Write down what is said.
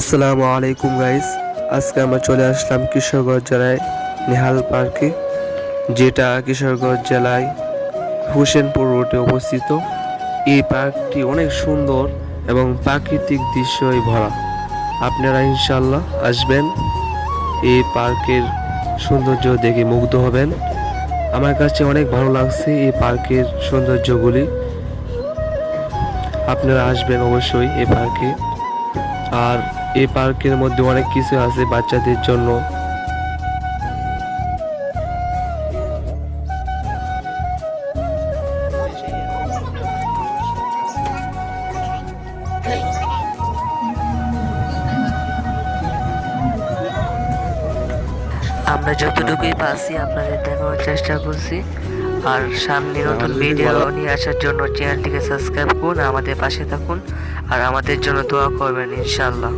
আসসালামু আলাইকুম গাইস আজকে আমরা চলে আসলাম কিশোরগঞ্জ জেলায় নেহাল পার্কে, যেটা কিশোরগঞ্জ জেলায় হুসেনপুর রোডে অবস্থিত। এই পার্কটি অনেক সুন্দর এবং প্রাকৃতিক দৃশ্যই ভরা। আপনারা ইনশাল্লাহ আসবেন, এই পার্কের সৌন্দর্য দেখে মুগ্ধ হবেন। আমার কাছে অনেক ভালো লাগছে এই পার্কের সৌন্দর্যগুলি। আপনারা আসবেন অবশ্যই এই পার্কে। আর এই পার্কের মধ্যে অনেক কিছু আছে বাচ্চাদের জন্য। আমরা যতটুকুই পাচ্ছি আপনাদের দেখানোর চেষ্টা করছি। আর সামনে নতুন ভিডিও নিয়ে আসার জন্য চ্যানেলটিকে সাবস্ক্রাইব করুন, আমাদের পাশে থাকুন। আর আমাদের জন্য দোয়া করবেন ইনশাল্লাহ